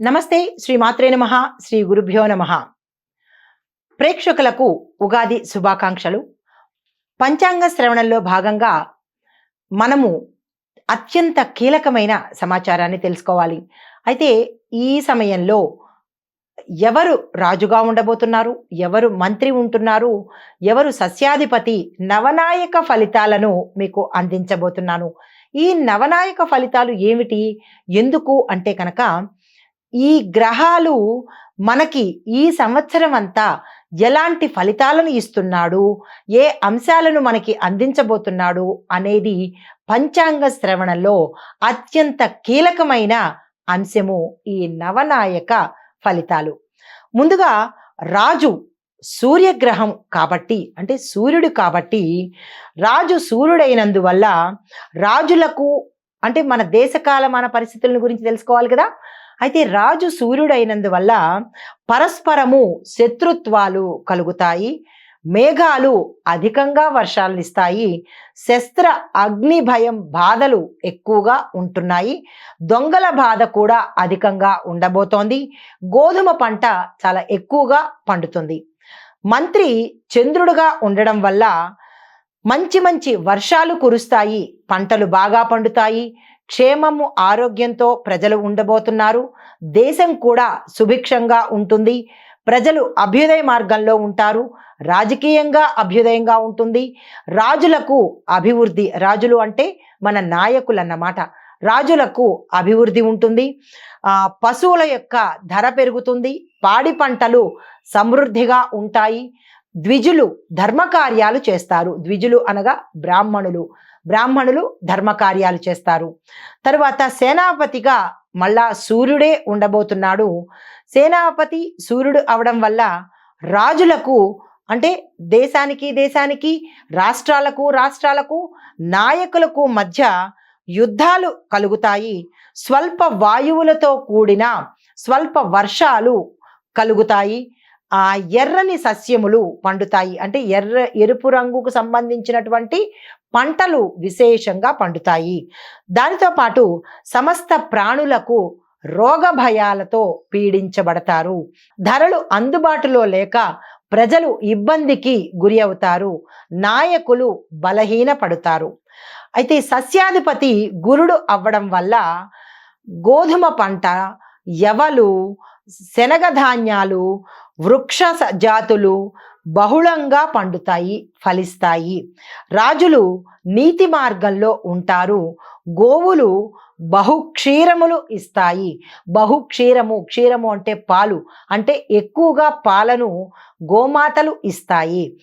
నమస్తే శ్రీ మాత్రే నమ శ్రీ గురుభ్యో నమ. ప్రేక్షకులకు ఉగాది శుభాకాంక్షలు. పంచాంగ శ్రవణంలో భాగంగా మనము అత్యంత కీలకమైన సమాచారాన్ని తెలుసుకోవాలి. అయితే ఈ సమయంలో ఎవరు రాజుగా ఉండబోతున్నారు? ఎవరు మంత్రి ఉంటున్నారు? ఎవరు సస్యాధిపతి? నవనాయక ఫలితాలను మీకు అందించబోతున్నాను. ఈ నవనాయక ఫలితాలు ఏమిటి? ఎందుకు? అంటే కనుక ఈ గ్రహాలు మనకి ఈ సంవత్సరం అంతా ఎలాంటి ఫలితాలను ఇస్తున్నాడు? ఏ అంశాలను మనకి అందించబోతున్నాడు? అనేది పంచాంగ శ్రవణంలో అత్యంత కీలకమైన అంశము ఈ నవనాయక ఫలితాలు. ముందుగా రాజు సూర్యగ్రహం కాబట్టి అంటే సూర్యుడు కాబట్టి రాజు సూర్యుడైనందువల్ల రాజులకు అంటే మన దేశకాల మన పరిస్థితుల గురించి తెలుసుకోవాలి కదా? అయితే రాజు సూర్యుడైనందువల్ల పరస్పరము శత్రుత్వాలు కలుగుతాయి మేఘాలు అధికంగా వర్షాలను ఇస్తాయి శస్త్ర అగ్ని భయం బాధలు ఎక్కువగా ఉంటున్నాయి దొంగల బాధ కూడా అధికంగా ఉండబోతోంది గోధుమ పంట చాలా ఎక్కువగా పండుతుంది. మంత్రి చంద్రుడుగా ఉండడం వల్ల మంచి మంచి వర్షాలు కురుస్తాయి పంటలు బాగా పండుతాయి క్షేమము ఆరోగ్యంతో ప్రజలు ఉండబోతున్నారు. దేశం కూడా సుభిక్షంగా ఉంటుంది. ప్రజలు అభ్యుదయ మార్గంలో ఉంటారు. రాజకీయంగా అభ్యుదయంగా ఉంటుంది. రాజులకు అభివృద్ధి రాజులు అంటే మన నాయకులు అన్నమాట రాజులకు అభివృద్ధి ఉంటుంది. పశువుల యొక్క ధర పెరుగుతుంది. పాడి పంటలు సమృద్ధిగా ఉంటాయి. ద్విజులు ధర్మకార్యాలు చేస్తారు. ద్విజులు అనగా బ్రాహ్మణులు. బ్రాహ్మణులు ధర్మకార్యాలు చేస్తారు. తరువాత సేనాపతిగా మళ్ళా సూర్యుడే ఉండబోతున్నాడు. సేనాపతి సూర్యుడు అవడం వల్ల రాజులకు అంటే దేశానికి దేశానికి రాష్ట్రాలకు రాష్ట్రాలకు నాయకులకు మధ్య యుద్ధాలు కలుగుతాయి. స్వల్ప వాయువులతో కూడిన స్వల్ప వర్షాలు కలుగుతాయి. ఆ ఎర్రని సస్యములు పండుతాయి. అంటే ఎర్ర ఎరుపు రంగుకు సంబంధించినటువంటి పంటలు విశేషంగా పండుతాయి. దానితో పాటు సమస్త ప్రాణులకు రోగ భయాలతో పీడించబడతారు. ధరలు అందుబాటులో లేక ప్రజలు ఇబ్బందికి గురి అవుతారు. నాయకులు బలహీన పడుతారు అయితే సస్యాధిపతి గురుడు అవ్వడం వల్ల గోధుమ పంట ఎవలు శనగ ధాన్యాలు వృక్ష స- జాతులు బహుళంగా పండుతాయి ఫలిస్తాయి. రాజులు నీతి మార్గంలో ఉంటారు. గోవులు బహుక్షీరములు ఇస్తాయి. బహుక్షీరము క్షీరము అంటే పాలు. అంటే ఎక్కువగా పాలను గోమాతలు ఇస్తాయి.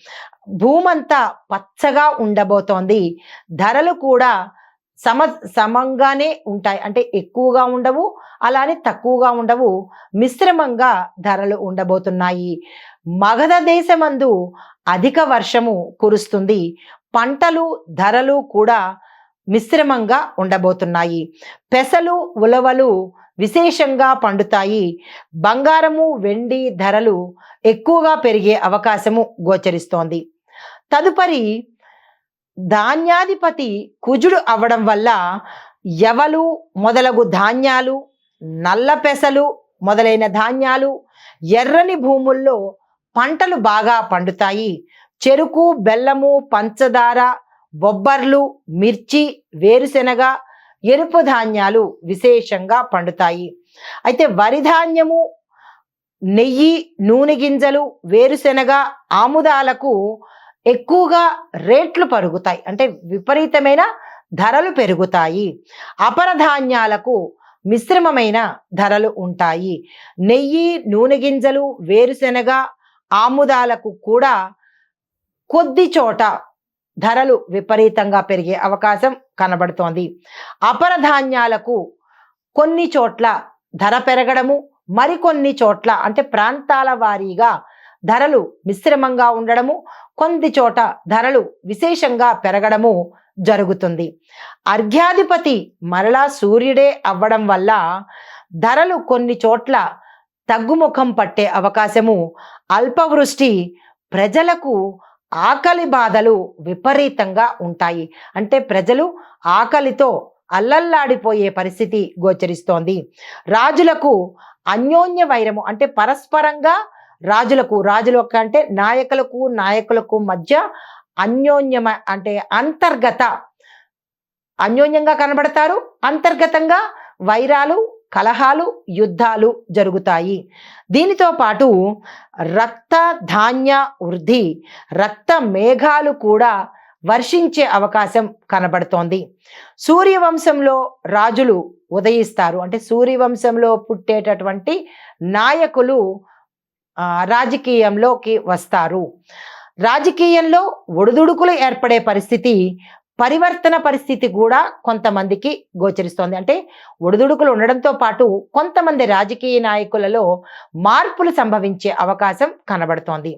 భూమంతా పచ్చగా ఉండబోతోంది. ధరలు కూడా సమ సమంగానే ఉంటాయి. అంటే ఎక్కువగా ఉండవు అలానే తక్కువగా ఉండవు. మిశ్రమంగా ధరలు ఉండబోతున్నాయి. మగధ దేశమందు అధిక వర్షము కురుస్తుంది. పంటలు ధరలు కూడా మిశ్రమంగా ఉండబోతున్నాయి. పెసలు ఉలవలు విశేషంగా పండుతాయి. బంగారము వెండి ధరలు ఎక్కువగా పెరిగే అవకాశము గోచరిస్తోంది. తదుపరి ధాన్యాధిపతి కుజుడు అవ్వడం వల్ల ఎవలు మొదలగు ధాన్యాలు నల్ల పెసలు మొదలైన ధాన్యాలు ఎర్రని భూముల్లో పంటలు బాగా పండుతాయి. చెరుకు బెల్లము పంచదార బొబ్బర్లు మిర్చి వేరుశెనగ ఎరుపు ధాన్యాలు విశేషంగా పండుతాయి. అయితే వరి ధాన్యము నెయ్యి నూనె గింజలు వేరుశెనగ ఆముదాలకు ఎక్కువగా రేట్లు పెరుగుతాయి. అంటే విపరీతమైన ధరలు పెరుగుతాయి. అపరధాన్యాలకు మిశ్రమమైన ధరలు ఉంటాయి. నెయ్యి నూనె గింజలు వేరుశెనగ ఆముదాలకు కూడా కొద్ది చోట ధరలు విపరీతంగా పెరిగే అవకాశం కనబడుతోంది. అపరధాన్యాలకు కొన్ని చోట్ల ధర పెరగడము మరికొన్ని చోట్ల అంటే ప్రాంతాల వారీగా ధరలు మిశ్రమంగా ఉండడము కొంది చోట ధరలు విశేషంగా పెరగడము జరుగుతుంది. అర్ఘ్యాధిపతి మరలా సూర్యుడే అవ్వడం వల్ల ధరలు కొన్ని చోట్ల తగ్గుముఖం పట్టే అవకాశము అల్పవృష్టి ప్రజలకు ఆకలి బాధలు విపరీతంగా ఉంటాయి. అంటే ప్రజలు ఆకలితో అల్లల్లాడిపోయే పరిస్థితి గోచరిస్తోంది. రాజులకు అన్యోన్య వైరము అంటే పరస్పరంగా రాజులకు రాజులకు అంటే నాయకులకు నాయకులకు మధ్య అన్యోన్యమ అంటే అంతర్గత. అన్యోన్యంగా కనబడతారు అంతర్గతంగా వైరాలు కలహాలు యుద్ధాలు జరుగుతాయి. దీనితో పాటు రక్త ధాన్య వృద్ధి రక్త మేఘాలు కూడా వర్షించే అవకాశం కనబడుతోంది. సూర్యవంశంలో రాజులు ఉదయిస్తారు. అంటే సూర్యవంశంలో పుట్టేటటువంటి నాయకులు రాజకీయంలోకి వస్తారు. రాజకీయంలో ఒడిదుడుకులు ఏర్పడే పరిస్థితి పరివర్తన పరిస్థితి కూడా కొంతమందికి గోచరిస్తోంది. అంటే ఒడిదుడుకులు ఉండడంతో పాటు కొంతమంది రాజకీయ నాయకులలో మార్పులు సంభవించే అవకాశం కనబడుతోంది.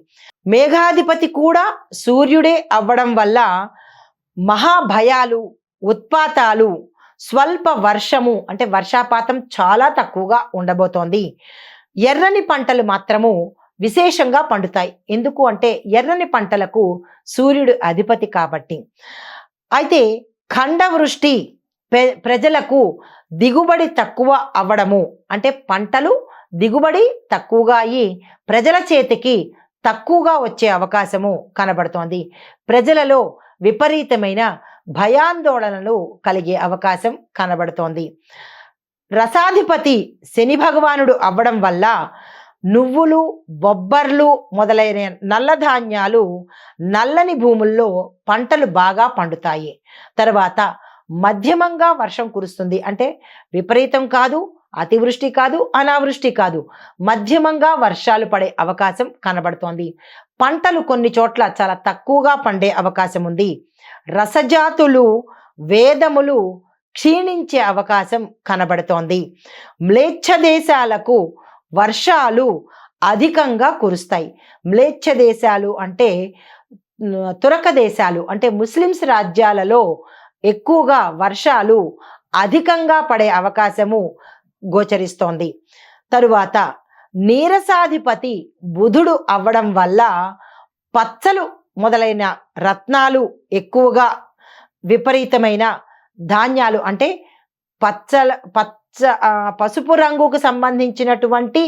మేఘాధిపతి కూడా సూర్యుడే అవ్వడం వల్ల మహాభయాలు ఉత్పాతాలు స్వల్ప వర్షము అంటే వర్షాపాతం చాలా తక్కువగా ఉండబోతోంది. ఎర్రని పంటలు మాత్రము విశేషంగా పండుతాయి. ఎందుకు అంటే ఎర్రని పంటలకు సూర్యుడు అధిపతి కాబట్టి. అయితే ఖండవృష్టి ప్రజలకు దిగుబడి తక్కువ అవ్వడము అంటే పంటలు దిగుబడి తక్కువగా అయ్యి ప్రజల చేతికి తక్కువగా వచ్చే అవకాశము కనబడుతోంది. ప్రజలలో విపరీతమైన భయాందోళనలు కలిగే అవకాశం కనబడుతోంది. రసాధిపతి శని భగవానుడు అవ్వడం వల్ల నువ్వులు బొబ్బర్లు మొదలైన నల్ల ధాన్యాలు నల్లని భూముల్లో పంటలు బాగా పండుతాయి. తర్వాత మధ్యమంగా వర్షం కురుస్తుంది. అంటే విపరీతం కాదు అతివృష్టి కాదు అనావృష్టి కాదు. మధ్యమంగా వర్షాలు పడే అవకాశం కనబడుతోంది. పంటలు కొన్ని చోట్ల చాలా తక్కువగా పండే అవకాశం ఉంది. రసజాతులు వేదములు క్షీణించే అవకాశం కనబడుతోంది. మ్లేచ్ఛ దేశాలకు వర్షాలు అధికంగా కురుస్తాయి. మ్లేచ్ఛ దేశాలు అంటే తురక దేశాలు అంటే ముస్లిమ్స్ రాజ్యాలలో ఎక్కువగా వర్షాలు అధికంగా పడే అవకాశము గోచరిస్తోంది. తరువాత నీరసాధిపతి బుధుడు అవ్వడం వల్ల పచ్చలు మొదలైన రత్నాలు ఎక్కువగా విపరీతమైన ధాన్యాలు అంటే పచ్చల పచ్చ పసుపు రంగుకు సంబంధించినటువంటి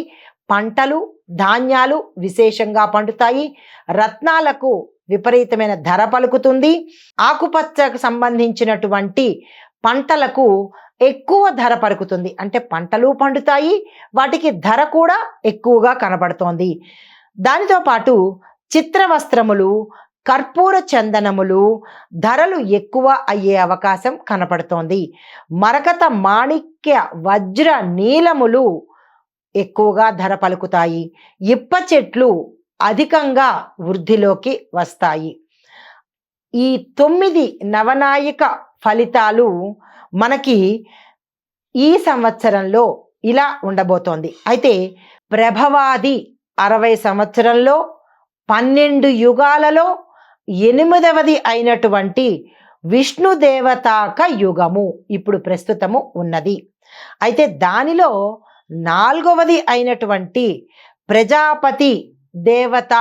పంటలు ధాన్యాలు విశేషంగా పండుతాయి. రత్నాలకు విపరీతమైన ధర పలుకుతుంది. ఆకుపచ్చకు సంబంధించినటువంటి పంటలకు ఎక్కువ ధర పలుకుతుంది. అంటే పంటలు పండుతాయి వాటికి ధర కూడా ఎక్కువగా కనబడుతోంది. దానితో పాటు చిత్ర వస్త్రములు కర్పూర చందనములు ధరలు ఎక్కువ అయ్యే అవకాశం కనపడుతోంది. మరకత మాణిక్య వజ్ర నీలములు ఎక్కువగా ధర పలుకుతాయి. ఇప్ప చెట్లు అధికంగా వృద్ధిలోకి వస్తాయి. ఈ తొమ్మిది నవనాయక ఫలితాలు మనకి ఈ సంవత్సరంలో ఇలా ఉండబోతోంది. అయితే ప్రభవాది అరవై సంవత్సరంలో పన్నెండు యుగాలలో ఎనిమిదవది అయినటువంటి విష్ణు దేవతాక యుగము ఇప్పుడు ప్రస్తుతము ఉన్నది. అయితే దానిలో నాలుగవది అయినటువంటి ప్రజాపతి దేవత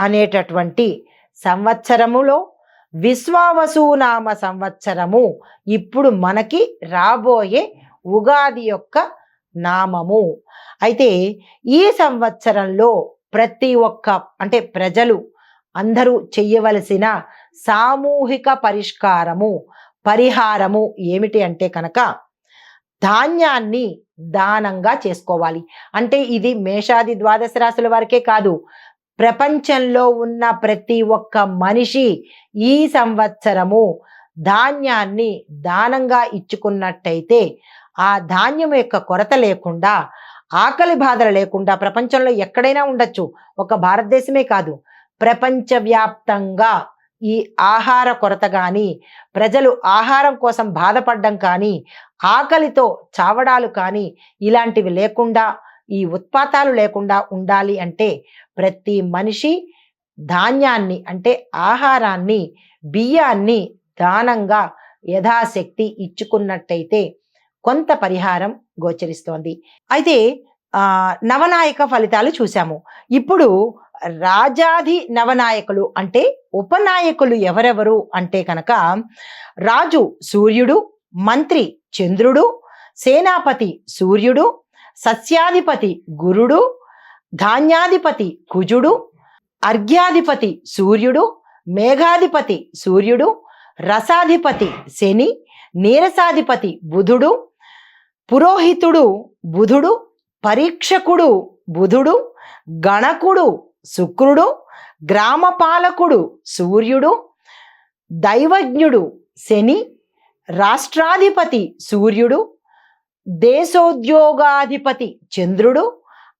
అనేటటువంటి సంవత్సరములో విశ్వావసునామ సంవత్సరము ఇప్పుడు మనకి రాబోయే ఉగాది యొక్క నామము. అయితే ఈ సంవత్సరంలో ప్రతి ఒక్క అంటే ప్రజలు అందరూ చెయ్యవలసిన సామూహిక పరిష్కారము పరిహారము ఏమిటి అంటే కనుక ధాన్యాన్ని దానంగా చేసుకోవాలి. అంటే ఇది మేషాది ద్వాదశ రాశుల వరకే కాదు ప్రపంచంలో ఉన్న ప్రతి ఒక్క మనిషి ఈ సంవత్సరము ధాన్యాన్ని దానంగా ఇచ్చుకున్నట్టయితే ఆ ధాన్యం యొక్క కొరత లేకుండా ఆకలి బాధలు లేకుండా ప్రపంచంలో ఎక్కడైనా ఉండొచ్చు. ఒక భారతదేశమే కాదు ప్రపంచవ్యాప్తంగా ఈ ఆహార కొరత కానీ ప్రజలు ఆహారం కోసం బాధపడడం కానీ ఆకలితో చావడాలు కానీ ఇలాంటివి లేకుండా ఈ ఉత్పాతాలు లేకుండా ఉండాలి అంటే ప్రతి మనిషి ధాన్యాన్ని అంటే ఆహారాన్ని బియ్యాన్ని దానంగా యథాశక్తి ఇచ్చుకున్నట్టయితే కొంత పరిహారం గోచరిస్తోంది. అయితే నవనాయక ఫలితాలు చూసాము ఇప్పుడు రాజాది నవనాయకులు అంటే ఉపనాయకులు ఎవరెవరు అంటే కనుక రాజు సూర్యుడు మంత్రి చంద్రుడు సేనాపతి సూర్యుడు సస్యాధిపతి గురుడు ధాన్యాధిపతి కుజుడు అర్ఘ్యాధిపతి సూర్యుడు మేఘాధిపతి సూర్యుడు రసాధిపతి శని నీరసాధిపతి బుధుడు పురోహితుడు బుధుడు పరీక్షకుడు బుధుడు గణకుడు శుక్రుడు గ్రామపాలకుడు సూర్యుడు దైవజ్ఞుడు శని రాష్ట్రాధిపతి సూర్యుడు దేశోద్యోగాధిపతి చంద్రుడు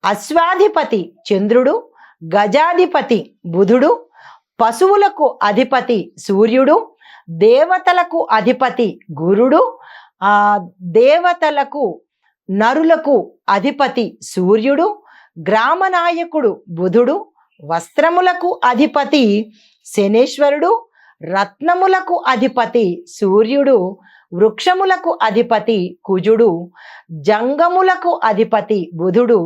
అశ్వాధిపతి చంద్రుడు గజాధిపతి బుధుడు పశువులకు అధిపతి సూర్యుడు దేవతలకు అధిపతి గురుడు ఆ దేవతలకు నరులకు అధిపతి సూర్యుడు గ్రామ నాయకుడు బుధుడు వస్త్రములకు అధిపతి శనేశ్వరుడు రత్నములకు అధిపతి సూర్యుడు వృక్షములకు అధిపతి కుజుడు జంగములకు అధిపతి బుధుడు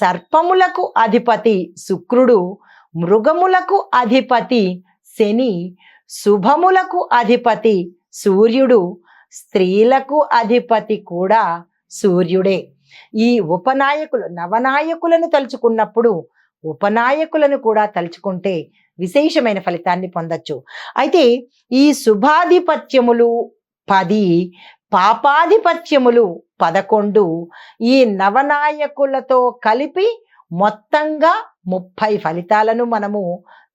సర్పములకు అధిపతి శుక్రుడు మృగములకు అధిపతి శని శుభములకు అధిపతి సూర్యుడు స్త్రీలకు అధిపతి కూడా సూర్యుడే. ఈ ఉపనాయకులు నవనాయకులను తలుచుకున్నప్పుడు ఉపనాయకులను కూడా తలుచుకుంటే విశేషమైన ఫలితాన్ని పొందొచ్చు. అయితే ఈ శుభాధిపత్యములు పది పాపాధిపత్యములు పదకొండు ఈ నవనాయకులతో కలిపి మొత్తంగా ముప్పై ఫలితాలను మనము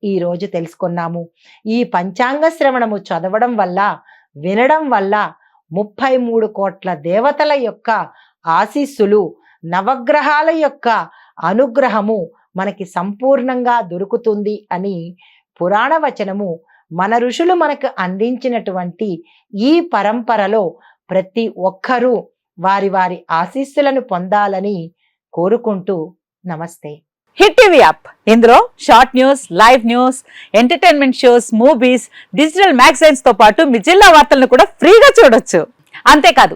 ఈరోజు తెలుసుకున్నాము. ఈ పంచాంగ శ్రవణము చదవడం వల్ల వినడం వల్ల ముప్పై మూడు కోట్ల దేవతల యొక్క ఆశీస్సులు నవగ్రహాల యొక్క అనుగ్రహము మనకి సంపూర్ణంగా దొరుకుతుంది అని పురాణ వచనము మన ఋషులు మనకు అందించినటువంటి ఈ పరంపరలో ప్రతి ఒక్కరూ వారి వారి ఆశీస్సులను పొందాలని కోరుకుంటూ నమస్తే. Hit TV app. ఇందులో short news live news entertainment shows movies digital మ్యాగజైన్స్తో పాటు మీ జిల్లా వార్తలను కూడా ఫ్రీగా చూడొచ్చు. అంతేకాదు